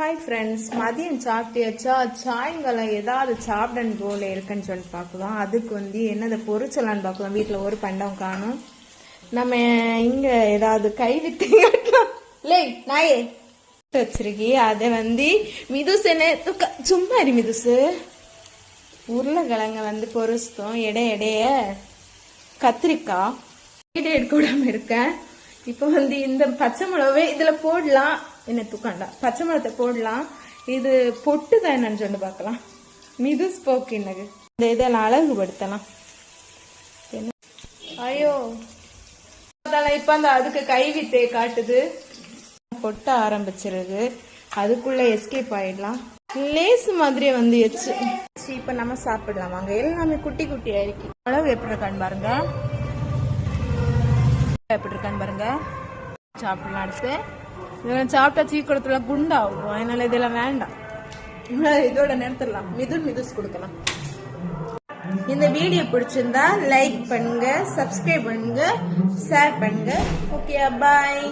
Hi friends மதியம் சாப்பிட்டியாச்சா? சாயங்காலம் ஏதாவது சாப்பிடணும் போல இருக்குன்னு சொல்லிட்டு பார்க்கலாம். அதுக்கு வந்து என்னதை பொரிச்சலான்னு பார்க்கலாம். வீட்டில் ஒரு பண்டம் காணும். நம்ம இங்கே ஏதாவது கை விட்டு லே நாயே. வச்சிருக்கி அதை வந்து மிதுசு என்ன சும்மா இரு மிதுசு. உருளைக்கிழங்க வந்து பொறிச்சிட்டோம் எடை எடைய. கத்திரிக்காய். எடுக்க விடாமல் இருக்கேன் இப்போ வந்து இந்த பச்சை மிளகவே இதில் போடலாம். என்ன தூக்காண்டா? பச்சை மிளகத்தை போடலாம். இது பொட்டு தான் என்னன்னு சொல்லி பார்க்கலாம். மிது ஸ்போக்கு என்னது? இந்த இதெல்லாம் அழகுபடுத்தலாம். என்ன? ஐயோ. அதால இப்போ அந்த அதுக்கு கைவித்தே காட்டுது. பொட்ட ஆரம்பிச்சிருது. அதுக்குள்ள எஸ்கேப் ஆயிடலாம். லேஸ் மாதிரியே வந்து எச்சு இப்போ நம்ம சாப்பிடலாம். வாங்க. எல்லாமே குட்டி குட்டியா இருக்கு அளவு எப்படி இருக்கான்னு பாருங்க. எப்படி இருக்கான்னு பாருங்க. சாப்பிடலாம் அடுத்து. இதெல்லாம் சாப்பிட்டா சீக்கிரத்துல குண்டாகும். அதனால இதெல்லாம் வேண்டாம். இதோட நிறுத்தலாம். மிதுன் மிதுஸ் கொடுக்கலாம். இந்த வீடியோ பிடிச்சிருந்தா லைக் பண்ணுங்க சப்ஸ்கிரைப் பண்ணுங்க ஷேர் பண்ணுங்க. Okay bye